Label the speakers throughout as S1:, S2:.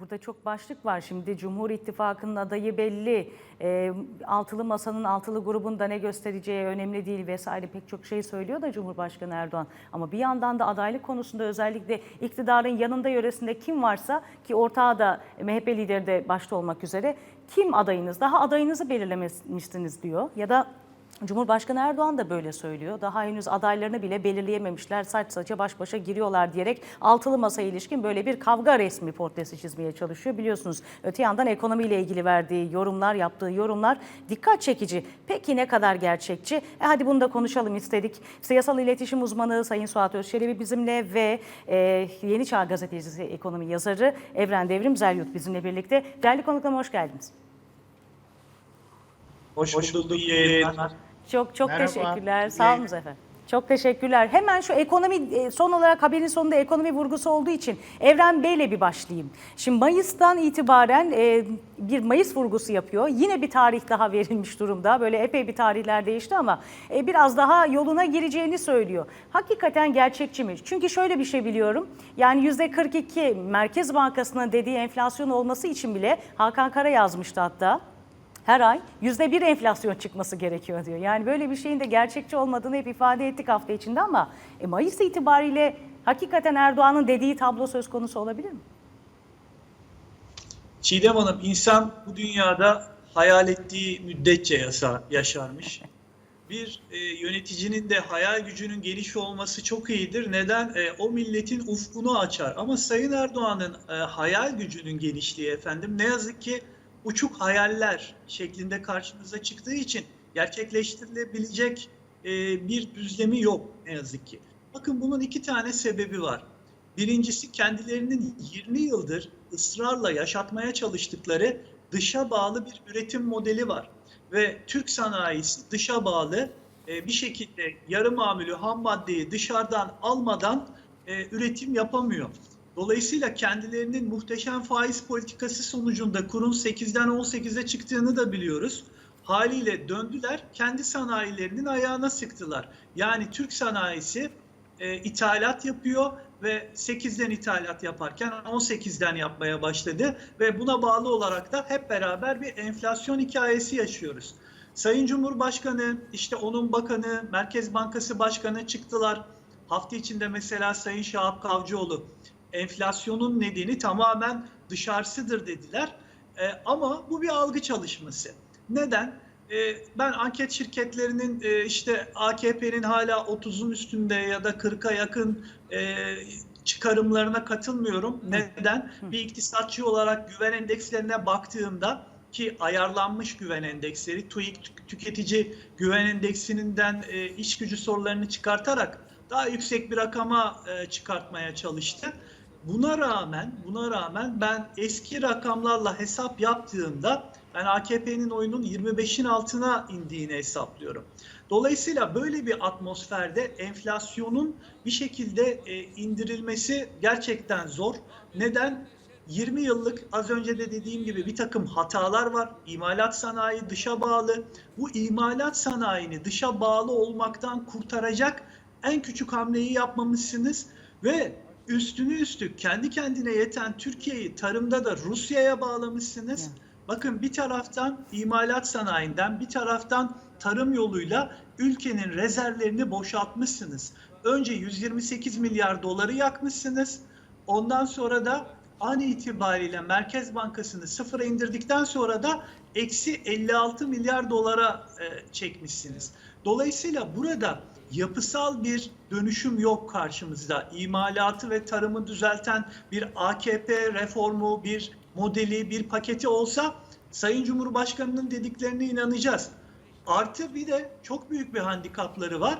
S1: Burada çok başlık var şimdi. Cumhur İttifakı'nın adayı belli. E, altılı masanın altılı grubunda ne göstereceği önemli değil vesaire pek çok şey söylüyor da Cumhurbaşkanı Erdoğan. Ama bir yandan da adaylık konusunda özellikle iktidarın yanında yöresinde kim varsa ki ortağı da MHP lideri de başta olmak üzere kim adayınız? Daha adayınızı belirlemişsiniz diyor ya da Cumhurbaşkanı Erdoğan da böyle söylüyor. Daha henüz adaylarını bile belirleyememişler. Saç saça baş başa giriyorlar diyerek altılı masaya ilişkin böyle bir kavga resmi portresi çizmeye çalışıyor. Biliyorsunuz öte yandan ekonomiyle ilgili verdiği yorumlar, yaptığı yorumlar dikkat çekici. Peki ne kadar gerçekçi? E hadi bunu da konuşalım istedik. Siyasal iletişim uzmanı Sayın Suat Özçelebi bizimle ve e, Yeni Çağ Gazetecisi ekonomi yazarı Evren Devrim Zeryut bizimle birlikte. Değerli konuklarıma hoş geldiniz.
S2: Hoş, bulduk. İyi yayınlar.
S1: Çok çok
S3: Merhaba.
S1: teşekkürler. Sağ olun efendim. Çok teşekkürler. Hemen şu ekonomi e, son olarak haberin sonunda ekonomi vurgusu olduğu için Evren Bey'le bir başlayayım. Şimdi Mayıs'tan itibaren e, bir Mayıs vurgusu yapıyor. Yine bir tarih daha verilmiş durumda. Böyle epey bir tarihler değişti ama e, biraz daha yoluna gireceğini söylüyor. Hakikaten gerçekçi mi? Çünkü şöyle bir şey biliyorum. Yani %42 Merkez Bankası'nın dediği enflasyon olması için bile Hakan Kara yazmıştı hatta her ay yüzde bir enflasyon çıkması gerekiyor diyor. Yani böyle bir şeyin de gerçekçi olmadığını hep ifade ettik hafta içinde ama e, Mayıs itibariyle hakikaten Erdoğan'ın dediği tablo söz konusu olabilir mi?
S2: Çiğdem Hanım, insan bu dünyada hayal ettiği müddetçe yasa, yaşarmış. Bir e, yöneticinin de hayal gücünün geniş olması çok iyidir. Neden? E, o milletin ufkunu açar. Ama Sayın Erdoğan'ın e, hayal gücünün genişliği efendim ne yazık ki uçuk hayaller şeklinde karşımıza çıktığı için gerçekleştirilebilecek e, bir düzlemi yok ne yazık ki. Bakın bunun iki tane sebebi var. Birincisi kendilerinin 20 yıldır ısrarla yaşatmaya çalıştıkları dışa bağlı bir üretim modeli var. Ve Türk sanayisi dışa bağlı e, bir şekilde yarı mamülü ham maddeyi dışarıdan almadan e, üretim yapamıyor. Dolayısıyla kendilerinin muhteşem faiz politikası sonucunda kurun 8'den 18'e çıktığını da biliyoruz. Haliyle döndüler kendi sanayilerinin ayağına sıktılar. Yani Türk sanayisi e, ithalat yapıyor ve 8'den ithalat yaparken 18'den yapmaya başladı ve buna bağlı olarak da hep beraber bir enflasyon hikayesi yaşıyoruz. Sayın Cumhurbaşkanı, işte onun bakanı, Merkez Bankası Başkanı çıktılar. Hafta içinde mesela Sayın Şahap Kavcıoğlu enflasyonun nedeni tamamen dışarısıdır dediler. E, ama bu bir algı çalışması. Neden? E, ben anket şirketlerinin e, işte AKP'nin hala 30'un üstünde ya da 40'a yakın e, çıkarımlarına katılmıyorum. Neden? Bir iktisatçı olarak güven endekslerine baktığımda ki ayarlanmış güven endeksleri, TÜİK tü- tüketici güven endeksinden e, iş gücü sorularını çıkartarak daha yüksek bir rakama e, çıkartmaya çalıştı. Buna rağmen, buna rağmen ben eski rakamlarla hesap yaptığımda ben AKP'nin oyunun 25'in altına indiğini hesaplıyorum. Dolayısıyla böyle bir atmosferde enflasyonun bir şekilde e, indirilmesi gerçekten zor. Neden? 20 yıllık az önce de dediğim gibi bir takım hatalar var. İmalat sanayi dışa bağlı. Bu imalat sanayini dışa bağlı olmaktan kurtaracak en küçük hamleyi yapmamışsınız ve üstünü üstlük kendi kendine yeten Türkiye'yi tarımda da Rusya'ya bağlamışsınız.
S1: Ya.
S2: Bakın bir taraftan imalat sanayinden bir taraftan tarım yoluyla ülkenin rezervlerini boşaltmışsınız. Önce 128 milyar doları yakmışsınız. Ondan sonra da an itibariyle Merkez Bankası'nı sıfıra indirdikten sonra da eksi 56 milyar dolara e, çekmişsiniz. Dolayısıyla burada yapısal bir dönüşüm yok karşımızda. İmalatı ve tarımı düzelten bir AKP reformu, bir modeli, bir paketi olsa Sayın Cumhurbaşkanı'nın dediklerine inanacağız. Artı bir de çok büyük bir handikapları var.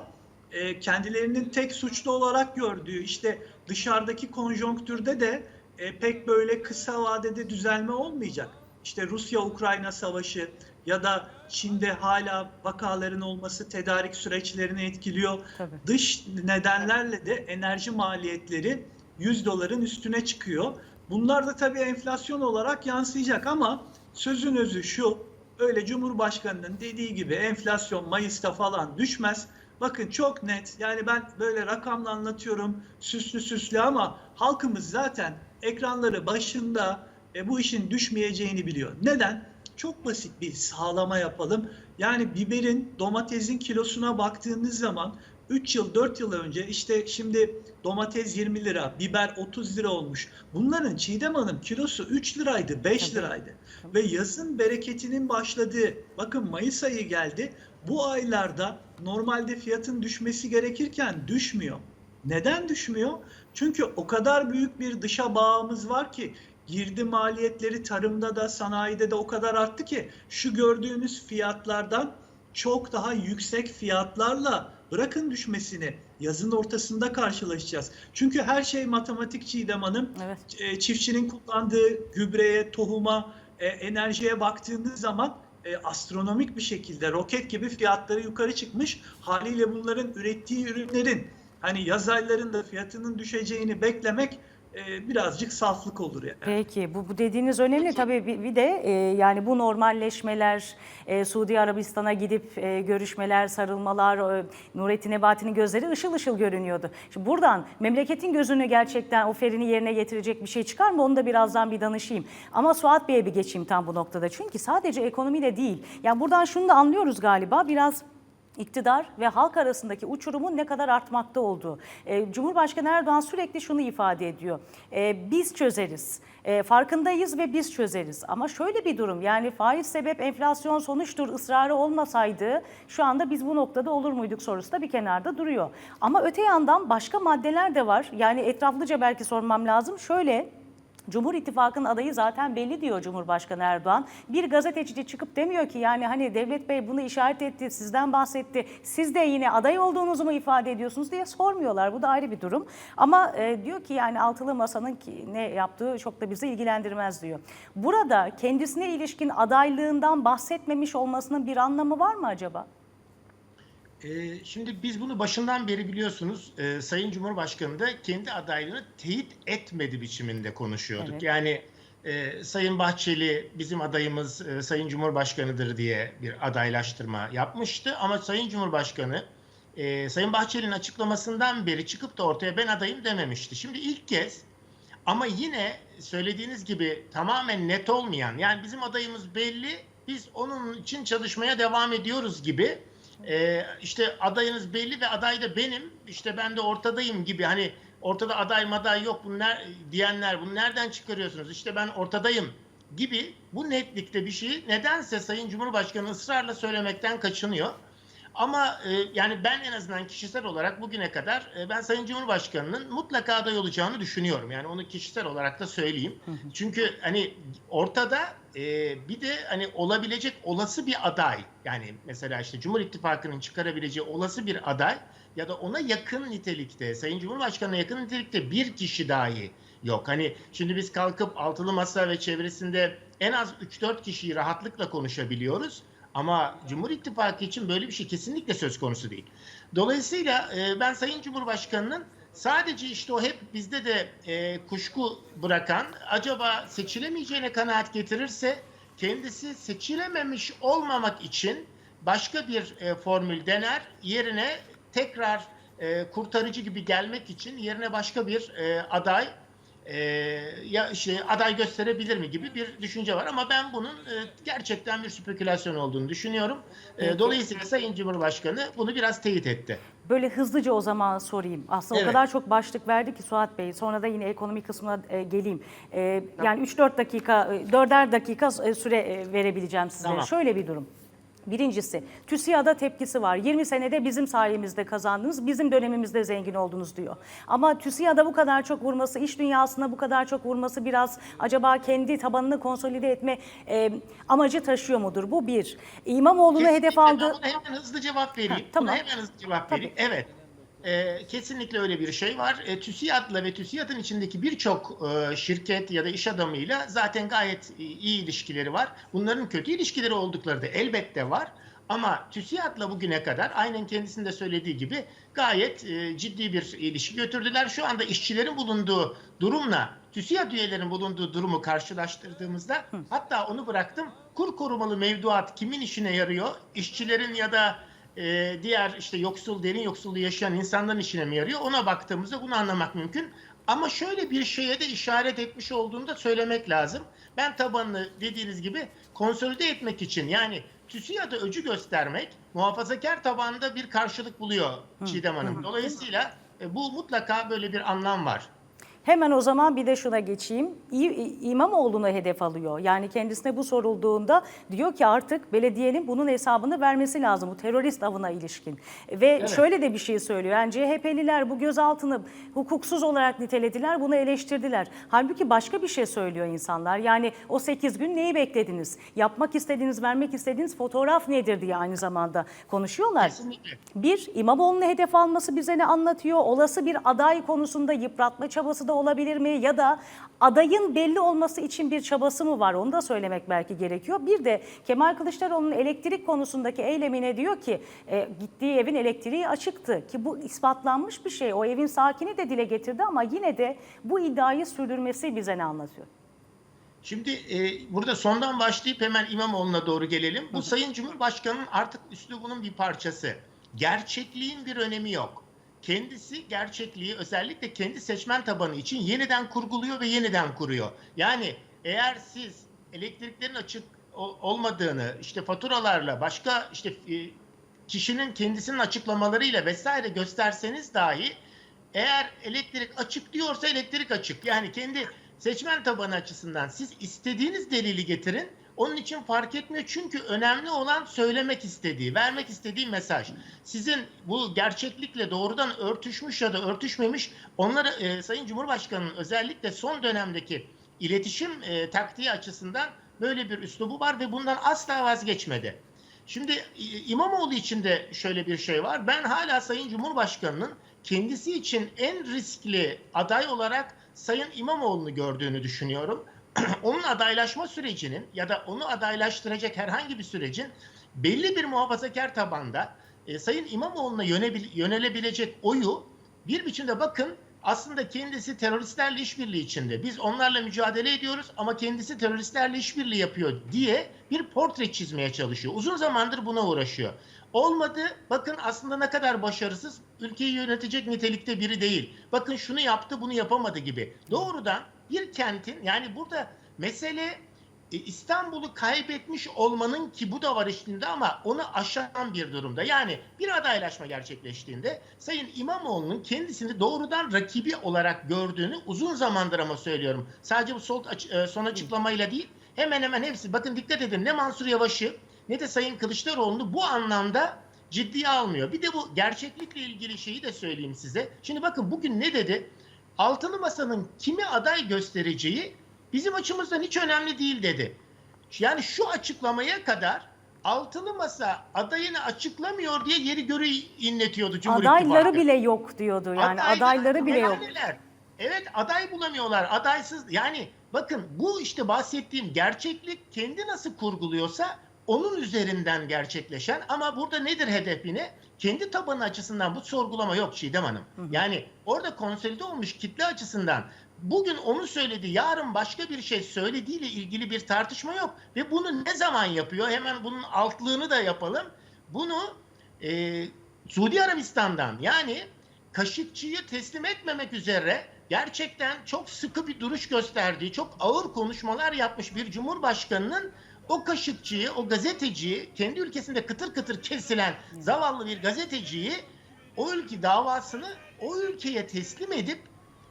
S2: E, kendilerinin tek suçlu olarak gördüğü işte dışarıdaki konjonktürde de e, pek böyle kısa vadede düzelme olmayacak. İşte Rusya-Ukrayna savaşı ya da Çin'de hala vakaların olması tedarik süreçlerini etkiliyor.
S1: Tabii.
S2: Dış nedenlerle de enerji maliyetleri 100 doların üstüne çıkıyor. Bunlar da tabii enflasyon olarak yansıyacak ama sözün özü şu. Öyle Cumhurbaşkanının dediği gibi enflasyon Mayıs'ta falan düşmez. Bakın çok net. Yani ben böyle rakamla anlatıyorum süslü süslü ama halkımız zaten ekranları başında e, bu işin düşmeyeceğini biliyor. Neden? Çok basit bir sağlama yapalım. Yani biberin, domatesin kilosuna baktığınız zaman 3 yıl 4 yıl önce işte şimdi domates 20 lira, biber 30 lira olmuş. Bunların Çiğdem Hanım kilosu 3 liraydı, 5
S1: Tabii.
S2: liraydı. Ve yazın bereketinin başladığı, bakın Mayıs ayı geldi. Bu aylarda normalde fiyatın düşmesi gerekirken düşmüyor. Neden düşmüyor? Çünkü o kadar büyük bir dışa bağımız var ki girdi maliyetleri tarımda da sanayide de o kadar arttı ki şu gördüğünüz fiyatlardan çok daha yüksek fiyatlarla bırakın düşmesini yazın ortasında karşılaşacağız. Çünkü her şey matematik Çiğdem Hanım.
S1: Evet.
S2: E, çiftçinin kullandığı gübreye, tohuma, e, enerjiye baktığınız zaman e, astronomik bir şekilde roket gibi fiyatları yukarı çıkmış. Haliyle bunların ürettiği ürünlerin hani yaz aylarında fiyatının düşeceğini beklemek e, birazcık saflık olur yani.
S1: Peki bu, bu dediğiniz önemli tabii bir, bir de e, yani bu normalleşmeler e, Suudi Arabistan'a gidip e, görüşmeler sarılmalar e, Nurettin Nebati'nin gözleri ışıl ışıl görünüyordu. Şimdi buradan memleketin gözünü gerçekten o ferini yerine getirecek bir şey çıkar mı onu da birazdan bir danışayım. Ama Suat Bey'e bir geçeyim tam bu noktada çünkü sadece ekonomiyle değil yani buradan şunu da anlıyoruz galiba biraz iktidar ve halk arasındaki uçurumun ne kadar artmakta olduğu. Ee, Cumhurbaşkanı Erdoğan sürekli şunu ifade ediyor. Ee, biz çözeriz. Ee, farkındayız ve biz çözeriz. Ama şöyle bir durum yani faiz sebep enflasyon sonuçtur ısrarı olmasaydı şu anda biz bu noktada olur muyduk sorusu da bir kenarda duruyor. Ama öte yandan başka maddeler de var. Yani etraflıca belki sormam lazım. Şöyle Cumhur İttifakı'nın adayı zaten belli diyor Cumhurbaşkanı Erdoğan. Bir gazeteci çıkıp demiyor ki yani hani Devlet Bey bunu işaret etti, sizden bahsetti. Siz de yine aday olduğunuzu mu ifade ediyorsunuz diye sormuyorlar. Bu da ayrı bir durum. Ama e, diyor ki yani altılı masanın ki ne yaptığı çok da bizi ilgilendirmez diyor. Burada kendisine ilişkin adaylığından bahsetmemiş olmasının bir anlamı var mı acaba?
S3: Ee, şimdi biz bunu başından beri biliyorsunuz e, Sayın Cumhurbaşkanı da kendi adaylığını teyit etmedi biçiminde konuşuyorduk.
S1: Evet.
S3: Yani e, Sayın Bahçeli bizim adayımız e, Sayın Cumhurbaşkanı'dır diye bir adaylaştırma yapmıştı. Ama Sayın Cumhurbaşkanı e, Sayın Bahçeli'nin açıklamasından beri çıkıp da ortaya ben adayım dememişti. Şimdi ilk kez ama yine söylediğiniz gibi tamamen net olmayan yani bizim adayımız belli biz onun için çalışmaya devam ediyoruz gibi e, işte adayınız belli ve aday da benim işte ben de ortadayım gibi hani ortada aday maday yok bunlar diyenler bunu nereden çıkarıyorsunuz işte ben ortadayım gibi bu netlikte bir şeyi nedense Sayın Cumhurbaşkanı ısrarla söylemekten kaçınıyor. Ama e, yani ben en azından kişisel olarak bugüne kadar e, ben Sayın Cumhurbaşkanı'nın mutlaka aday olacağını düşünüyorum. Yani onu kişisel olarak da söyleyeyim. Çünkü hani ortada e, bir de hani olabilecek olası bir aday yani mesela işte Cumhur İttifakı'nın çıkarabileceği olası bir aday ya da ona yakın nitelikte Sayın Cumhurbaşkanı'na yakın nitelikte bir kişi dahi yok. Hani şimdi biz kalkıp altılı masa ve çevresinde en az 3-4 kişiyi rahatlıkla konuşabiliyoruz. Ama Cumhur İttifakı için böyle bir şey kesinlikle söz konusu değil. Dolayısıyla e, ben Sayın Cumhurbaşkanı'nın sadece işte o hep bizde de e, kuşku bırakan acaba seçilemeyeceğine kanaat getirirse kendisi seçilememiş olmamak için başka bir e, formül dener yerine tekrar e, kurtarıcı gibi gelmek için yerine başka bir e, aday e, ya işte aday gösterebilir mi gibi bir düşünce var ama ben bunun e, gerçekten bir spekülasyon olduğunu düşünüyorum. E, dolayısıyla Sayın Cumhurbaşkanı bunu biraz teyit etti.
S1: Böyle hızlıca o zaman sorayım. Aslında o
S3: Evet.
S1: kadar çok başlık verdi ki Suat Bey. Sonra da yine ekonomi kısmına e, geleyim. E, yani 3-4 dakika, e, 4'er dakika e, süre e, verebileceğim sizlere.
S3: Tamam.
S1: Şöyle bir durum. Birincisi, TÜSİAD'a tepkisi var. 20 senede bizim sayemizde kazandınız, bizim dönemimizde zengin oldunuz diyor. Ama TÜSİAD'a bu kadar çok vurması, iş dünyasına bu kadar çok vurması biraz acaba kendi tabanını konsolide etme e, amacı taşıyor mudur? Bu bir. İmamoğlu'nu hedef aldı.
S3: Ben hemen hızlı cevap vereyim.
S1: Ha, tamam.
S3: Buna hemen hızlı cevap vereyim. Evet. Ee, kesinlikle öyle bir şey var. E, TÜSİAD'la ve TÜSİAD'ın içindeki birçok e, şirket ya da iş adamıyla zaten gayet e, iyi ilişkileri var. Bunların kötü ilişkileri oldukları da elbette var. Ama TÜSİAD'la bugüne kadar aynen kendisinin de söylediği gibi gayet e, ciddi bir ilişki götürdüler. Şu anda işçilerin bulunduğu durumla TÜSİAD üyelerinin bulunduğu durumu karşılaştırdığımızda hatta onu bıraktım kur korumalı mevduat kimin işine yarıyor? İşçilerin ya da e, diğer işte yoksul derin yoksulluğu yaşayan insanların işine mi yarıyor? Ona baktığımızda bunu anlamak mümkün. Ama şöyle bir şeye de işaret etmiş olduğunu da söylemek lazım. Ben tabanını dediğiniz gibi konsolide etmek için yani TÜSİAD'a öcü göstermek muhafazakar tabanda bir karşılık buluyor Çiğdem Hanım. Dolayısıyla e, bu mutlaka böyle bir anlam var.
S1: Hemen o zaman bir de şuna geçeyim. İmamoğlu'nu hedef alıyor. Yani kendisine bu sorulduğunda diyor ki artık belediyenin bunun hesabını vermesi lazım bu terörist avına ilişkin. Ve şöyle de bir şey söylüyor. Yani CHP'liler bu gözaltını hukuksuz olarak nitelediler, bunu eleştirdiler. Halbuki başka bir şey söylüyor insanlar. Yani o 8 gün neyi beklediniz? Yapmak istediğiniz, vermek istediğiniz fotoğraf nedir diye aynı zamanda konuşuyorlar.
S3: Kesinlikle.
S1: Bir, İmamoğlu'nu hedef alması bize ne anlatıyor? Olası bir aday konusunda yıpratma çabası da olabilir mi? Ya da adayın belli olması için bir çabası mı var? Onu da söylemek belki gerekiyor. Bir de Kemal Kılıçdaroğlu'nun elektrik konusundaki eylemine diyor ki e, gittiği evin elektriği açıktı. Ki bu ispatlanmış bir şey. O evin sakini de dile getirdi ama yine de bu iddiayı sürdürmesi bize ne anlatıyor?
S3: Şimdi e, burada sondan başlayıp hemen İmamoğlu'na doğru gelelim. Bu Sayın Cumhurbaşkanı'nın artık üslubunun bir parçası. Gerçekliğin bir önemi yok. Kendisi gerçekliği özellikle kendi seçmen tabanı için yeniden kurguluyor ve yeniden kuruyor. Yani eğer siz elektriklerin açık olmadığını, işte faturalarla, başka işte e, kişinin kendisinin açıklamalarıyla vesaire gösterseniz dahi eğer elektrik açık diyorsa elektrik açık. Yani kendi seçmen tabanı açısından siz istediğiniz delili getirin. Onun için fark etmiyor çünkü önemli olan söylemek istediği, vermek istediği mesaj. Sizin bu gerçeklikle doğrudan örtüşmüş ya da örtüşmemiş onları e, Sayın Cumhurbaşkanı'nın özellikle son dönemdeki iletişim e, taktiği açısından böyle bir üslubu var ve bundan asla vazgeçmedi. Şimdi İmamoğlu için de şöyle bir şey var. Ben hala Sayın Cumhurbaşkanı'nın kendisi için en riskli aday olarak Sayın İmamoğlu'nu gördüğünü düşünüyorum. Onun adaylaşma sürecinin ya da onu adaylaştıracak herhangi bir sürecin belli bir muhafazakar tabanda e, Sayın İmamoğlu'na yönelebilecek oyu bir biçimde bakın aslında kendisi teröristlerle işbirliği içinde. Biz onlarla mücadele ediyoruz ama kendisi teröristlerle işbirliği yapıyor diye bir portre çizmeye çalışıyor. Uzun zamandır buna uğraşıyor. Olmadı. Bakın aslında ne kadar başarısız. Ülkeyi yönetecek nitelikte biri değil. Bakın şunu yaptı, bunu yapamadı gibi. Doğrudan bir kentin yani burada mesele e, İstanbul'u kaybetmiş olmanın ki bu da var içinde ama onu aşan bir durumda. Yani bir adaylaşma gerçekleştiğinde Sayın İmamoğlu'nun kendisini doğrudan rakibi olarak gördüğünü uzun zamandır ama söylüyorum. Sadece bu aç- e, son açıklamayla değil hemen hemen hepsi. Bakın dikkat edin ne Mansur Yavaş'ı ne de Sayın Kılıçdaroğlu'nu bu anlamda ciddiye almıyor. Bir de bu gerçeklikle ilgili şeyi de söyleyeyim size. Şimdi bakın bugün ne dedi? Altılı Masa'nın kimi aday göstereceği bizim açımızdan hiç önemli değil dedi. Yani şu açıklamaya kadar Altılı Masa adayını açıklamıyor diye yeri göre inletiyordu Cumhur
S1: Adayları
S3: İttifakı.
S1: bile yok diyordu. Yani
S3: Adaylar-
S1: adayları bile yok.
S3: Evet aday bulamıyorlar. Adaysız yani bakın bu işte bahsettiğim gerçeklik kendi nasıl kurguluyorsa onun üzerinden gerçekleşen ama burada nedir hedef yine? Kendi tabanı açısından bu sorgulama yok Çiğdem Hanım. Yani orada konsolide olmuş kitle açısından bugün onu söyledi, yarın başka bir şey söylediğiyle ilgili bir tartışma yok. Ve bunu ne zaman yapıyor? Hemen bunun altlığını da yapalım. Bunu e, Suudi Arabistan'dan yani Kaşıkçı'yı teslim etmemek üzere gerçekten çok sıkı bir duruş gösterdiği, çok ağır konuşmalar yapmış bir cumhurbaşkanının o Kaşıkçı'yı, o gazeteciyi, kendi ülkesinde kıtır kıtır kesilen zavallı bir gazeteciyi o ülke davasını o ülkeye teslim edip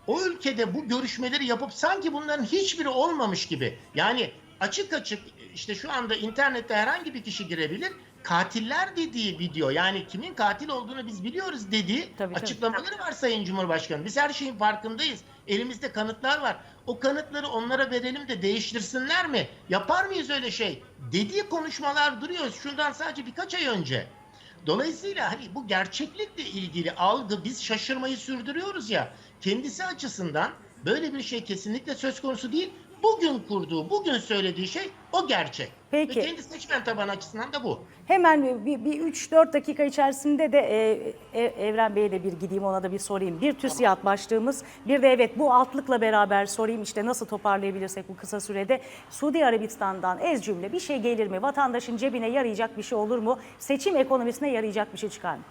S3: o ülkede bu görüşmeleri yapıp sanki bunların hiçbiri olmamış gibi yani açık açık işte şu anda internette herhangi bir kişi girebilir katiller dediği video yani kimin katil olduğunu biz biliyoruz dediği
S1: Tabii, tabii.
S3: açıklamaları var Sayın Cumhurbaşkanı. Biz her şeyin farkındayız. Elimizde kanıtlar var. O kanıtları onlara verelim de değiştirsinler mi? Yapar mıyız öyle şey? Dediği konuşmalar duruyor. Şundan sadece birkaç ay önce. Dolayısıyla hani bu gerçeklikle ilgili algı biz şaşırmayı sürdürüyoruz ya. Kendisi açısından böyle bir şey kesinlikle söz konusu değil. Bugün kurduğu, bugün söylediği şey o gerçek.
S1: Peki.
S3: Ve kendi seçmen tabanı açısından da bu.
S1: Hemen bir, bir 3-4 dakika içerisinde de e, e, Evren Bey'e de bir gideyim ona da bir sorayım. Bir TÜSİAD başlığımız bir de evet bu altlıkla beraber sorayım işte nasıl toparlayabilirsek bu kısa sürede. Suudi Arabistan'dan ez cümle bir şey gelir mi? Vatandaşın cebine yarayacak bir şey olur mu? Seçim ekonomisine yarayacak bir şey çıkar mı?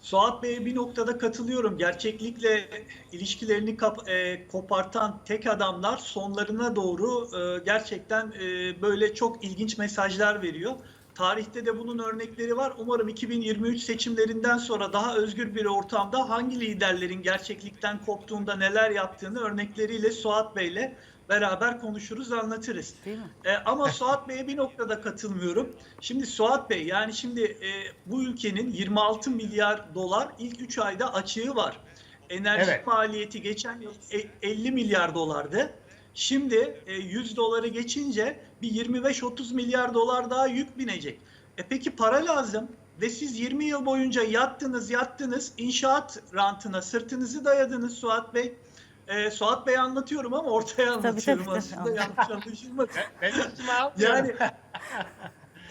S2: Suat Bey'e bir noktada katılıyorum. Gerçeklikle ilişkilerini kap- e, kopartan tek adamlar sonlarına doğru e, gerçekten e, böyle çok ilginç mesajlar veriyor. Tarihte de bunun örnekleri var. Umarım 2023 seçimlerinden sonra daha özgür bir ortamda hangi liderlerin gerçeklikten koptuğunda neler yaptığını örnekleriyle Suat Bey'le beraber konuşuruz, anlatırız.
S1: Değil mi?
S2: E, ama Suat Bey'e bir noktada katılmıyorum. Şimdi Suat Bey yani şimdi e, bu ülkenin 26 milyar dolar ilk 3 ayda açığı var. Enerji
S3: Evet.
S2: maliyeti geçen yıl e- 50 milyar dolardı. Şimdi e, 100 doları geçince bir 25-30 milyar dolar daha yük binecek. E peki para lazım ve siz 20 yıl boyunca yattınız yattınız inşaat rantına sırtınızı dayadınız Suat Bey. E, Suat Bey anlatıyorum ama ortaya anlatıyorum
S1: tabii,
S2: aslında
S1: tabii.
S2: yanlış anlaşılmasın.
S3: Ben almıyorum.
S2: Yani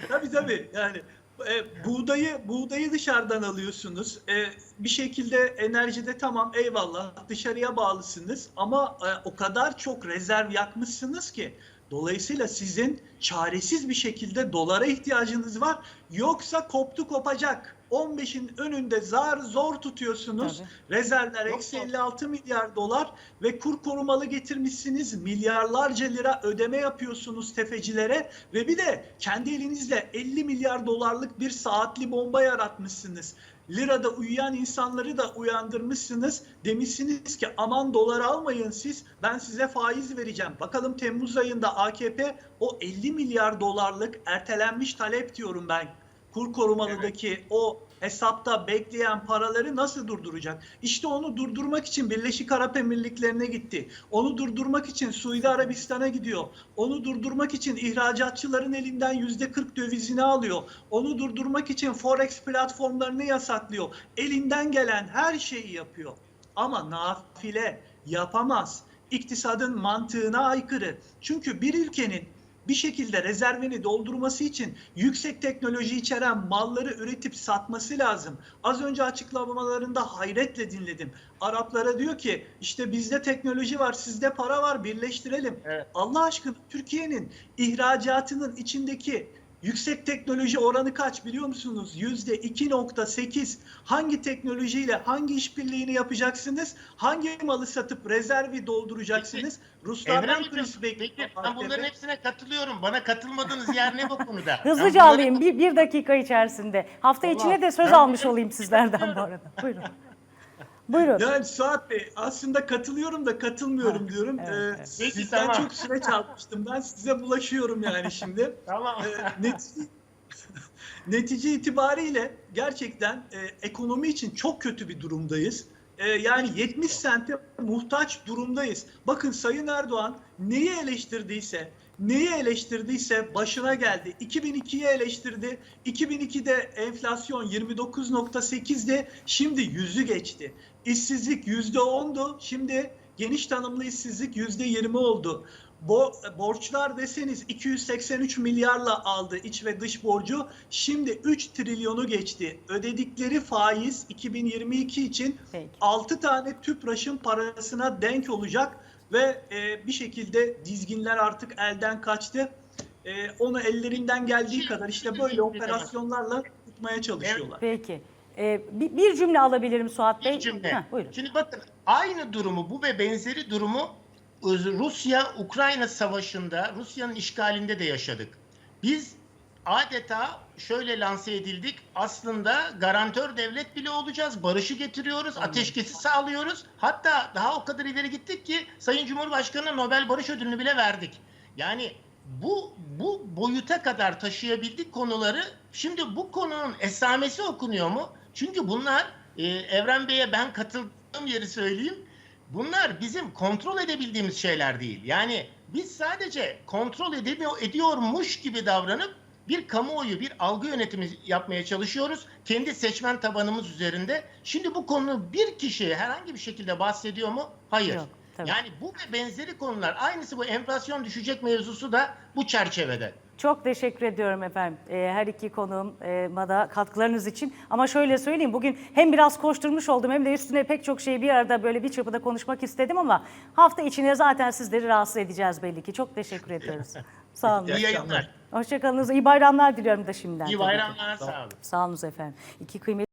S2: tabii tabii yani e, buğdayı buğdayı dışarıdan alıyorsunuz. E, bir şekilde enerjide tamam eyvallah dışarıya bağlısınız ama e, o kadar çok rezerv yakmışsınız ki dolayısıyla sizin çaresiz bir şekilde dolara ihtiyacınız var. Yoksa koptu kopacak. 15'in önünde zar zor tutuyorsunuz.
S1: Tabii.
S2: Rezervler eksi
S3: yok.
S2: 56 milyar dolar ve kur korumalı getirmişsiniz. Milyarlarca lira ödeme yapıyorsunuz tefecilere ve bir de kendi elinizle 50 milyar dolarlık bir saatli bomba yaratmışsınız. Lirada uyuyan insanları da uyandırmışsınız. Demişsiniz ki aman dolar almayın siz ben size faiz vereceğim. Bakalım Temmuz ayında AKP o 50 milyar dolarlık ertelenmiş talep diyorum ben kur korumalıdaki o hesapta bekleyen paraları nasıl durduracak? İşte onu durdurmak için Birleşik Arap Emirlikleri'ne gitti. Onu durdurmak için Suudi Arabistan'a gidiyor. Onu durdurmak için ihracatçıların elinden yüzde 40 dövizini alıyor. Onu durdurmak için Forex platformlarını yasaklıyor. Elinden gelen her şeyi yapıyor. Ama nafile yapamaz. İktisadın mantığına aykırı. Çünkü bir ülkenin bir şekilde rezervini doldurması için yüksek teknoloji içeren malları üretip satması lazım. Az önce açıklamalarında hayretle dinledim. Araplara diyor ki işte bizde teknoloji var, sizde para var, birleştirelim.
S3: Evet.
S2: Allah aşkına Türkiye'nin ihracatının içindeki yüksek teknoloji oranı kaç biliyor musunuz? Yüzde 2.8. Hangi teknolojiyle hangi işbirliğini yapacaksınız? Hangi malı satıp rezervi dolduracaksınız? Ruslardan
S3: Evren Hocam,
S2: turist bekliyor.
S3: peki ben bunların hepsine katılıyorum. Bana katılmadığınız yer ne bu konuda?
S1: Hızlıca
S3: bunları-
S1: alayım bir, bir dakika içerisinde. Hafta
S3: Allah,
S1: içine de söz almış olayım sizlerden bu arada. Buyurun. Buyurun.
S2: Yani Suat Bey aslında katılıyorum da katılmıyorum
S1: Ha,
S2: diyorum.
S1: evet,
S2: Ee,
S1: evet.
S3: Peki,
S2: Sizden
S3: tamam.
S2: çok süreç almıştım. Ben size bulaşıyorum yani şimdi.
S3: Tamam.
S2: Ee, netice, netice itibariyle gerçekten e, ekonomi için çok kötü bir durumdayız. Ee, yani 70 sente muhtaç durumdayız. Bakın Sayın Erdoğan neyi eleştirdiyse, neyi eleştirdiyse başına geldi. 2002'yi eleştirdi. 2002'de enflasyon 29.8'di. Şimdi yüzü geçti. İşsizlik %10'du. Şimdi geniş tanımlı işsizlik %20 oldu. Bo- borçlar deseniz 283 milyarla aldı iç ve dış borcu. Şimdi 3 trilyonu geçti. Ödedikleri faiz 2022 için
S1: Peki.
S2: 6 tane tüpraşın parasına denk olacak ve e, bir şekilde dizginler artık elden kaçtı. E, onu ellerinden geldiği kadar işte böyle operasyonlarla tutmaya çalışıyorlar.
S1: Peki. Ee, bir, bir cümle alabilirim Suat Bey.
S3: Bir cümle.
S1: Heh, buyurun.
S3: Şimdi bakın aynı durumu bu ve benzeri durumu Rusya-Ukrayna savaşında, Rusya'nın işgalinde de yaşadık. Biz adeta şöyle lanse edildik. Aslında garantör devlet bile olacağız. Barışı getiriyoruz, ateşkesi sağlıyoruz. Hatta daha o kadar ileri gittik ki Sayın Cumhurbaşkanı'na Nobel Barış Ödülünü bile verdik. Yani bu bu boyuta kadar taşıyabildik konuları. Şimdi bu konunun esamesi okunuyor mu? Çünkü bunlar e, Evren Bey'e ben katıldığım yeri söyleyeyim. Bunlar bizim kontrol edebildiğimiz şeyler değil. Yani biz sadece kontrol edemiyor, ediyormuş gibi davranıp bir kamuoyu, bir algı yönetimi yapmaya çalışıyoruz. Kendi seçmen tabanımız üzerinde. Şimdi bu konu bir kişi herhangi bir şekilde bahsediyor mu? Hayır.
S1: Yok, tabii.
S3: yani bu ve benzeri konular aynısı bu enflasyon düşecek mevzusu da bu çerçevede.
S1: Çok teşekkür ediyorum efendim Ee, her iki konuğuma da katkılarınız için. Ama şöyle söyleyeyim bugün hem biraz koşturmuş oldum hem de üstüne pek çok şeyi bir arada böyle bir çırpıda konuşmak istedim ama hafta içine zaten sizleri rahatsız edeceğiz belli ki. Çok teşekkür ediyoruz. Sağ olun.
S3: İyi yayınlar.
S1: Hoşçakalınız. İyi bayramlar diliyorum da şimdiden.
S3: İyi bayramlar. Sağ olun.
S1: Sağ olun efendim. İki kıymetli